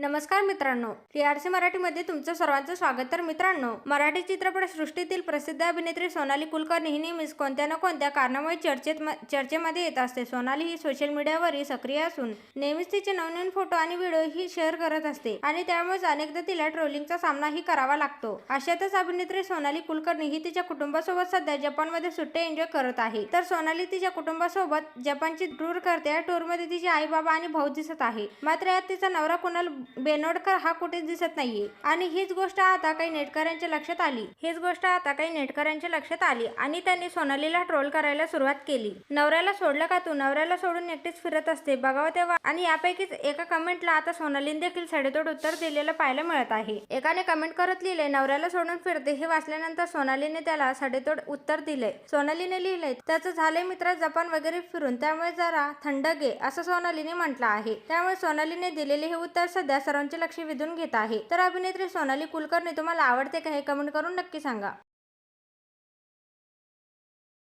नमस्कार मित्रांनो टीआरसी मराठीमध्ये तुमचं सर्वांचं स्वागत. तर मित्रांनो मराठी चित्रपट सृष्टीतील प्रसिद्ध अभिनेत्री सोनाली कुलकर्णी ही नेहमीच कोणत्या ना कोणत्या कारणामुळे चर्चेत म- चर्चेमध्ये येत असते. सोनाली ही सोशल मीडियावरही सक्रिय असून नेहमीच तिचे नवनवीन फोटो आणि व्हिडिओ ही शेअर करत असते आणि त्यामुळेच अनेकदा तिला ट्रोलिंगचा सामनाही करावा लागतो. अशातच अभिनेत्री सोनाली कुलकर्णी ही तिच्या कुटुंबासोबत सध्या जपानमध्ये सुट्टे एन्जॉय करत आहे. तर सोनाली तिच्या कुटुंबासोबत जपानची टूर करते. या टूरमध्ये तिचे आई बाबा आणि भाऊ दिसत आहे. मात्र यात तिचा नवरा कुणाल बेनोडकर हा कुठेच दिसत नाहीये. आणि हीच गोष्ट आता काही नेटकऱ्यांच्या लक्षात आली. हीच गोष्ट आता काही नेटकऱ्यांच्या लक्षात आली आणि त्यांनी सोनालीला ट्रोल करायला सुरुवात केली. नवऱ्याला सोडलं का तू? नवऱ्याला सोडून एकटीच फिरत असते. बघावं तेव्हा. आणि यापैकीच एका कमेंटला आता सोनालीने देखील सडेतोड उत्तर दिलेलं पाहायला मिळत आहे. एकाने कमेंट करत लिहिले नवऱ्याला सोडून फिरते. हे वाचल्यानंतर सोनालीने त्याला सडेतोड उत्तर दिलंय सोनालीने लिहिलंय त्याचं झाले मित्र जपान वगैरे फिरून. त्यामुळे जरा थंड घे असं सोनालीने म्हटलं आहे. त्यामुळे सोनालीने दिलेले हे उत्तर सध्या सध्या सर्वांचे लक्ष वेधून घेत आहे. तर अभिनेत्री सोनाली कुलकर्णी तुम्हाला आवडते का हे कमेंट करून नक्की सांगा.